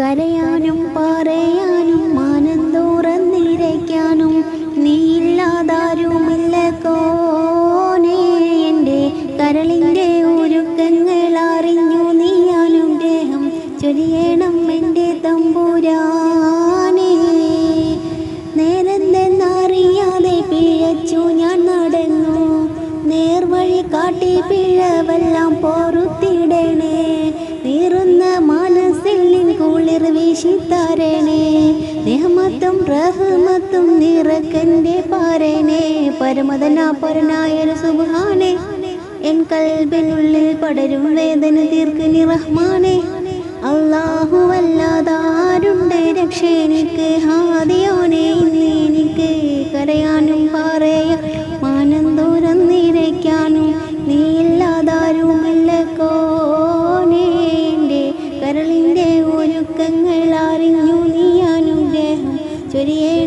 കരയാനും പറയാനും മാനം തുറന്നിരയ്ക്കാനും നീയില്ലാതാരുമില്ല കോനേ. എന്റെ കരളിന്റെ ഒരുക്കങ്ങൾ അറിഞ്ഞു നീ അനുഗ്രഹം ചൊരിയണം എന്റെ തമ്പുരാനേ. നേരെന്തെന്നറിയാതെ പിഴച്ചു ഞാൻ നടന്നു. നേർവഴി കാട്ടി പിഴവെല്ലാം പൊറുത്തിടണേ വീശിത്തരണേ നിഹമത്തും റഹ്മത്തും നിറക്കന്റെ പാരനെ പരമതന പരനായ സുബാനെ എൻ കൽബിനുള്ളിൽ പടരും വേദന തീർക്കനി റഹ്മാനെ. അല്ലാഹുവല്ലാതാരുണ്ട് രക്ഷേനിക്ക് ഹാദിയോനെ ഒരുക്കങ്ങൾ അറിഞ്ഞു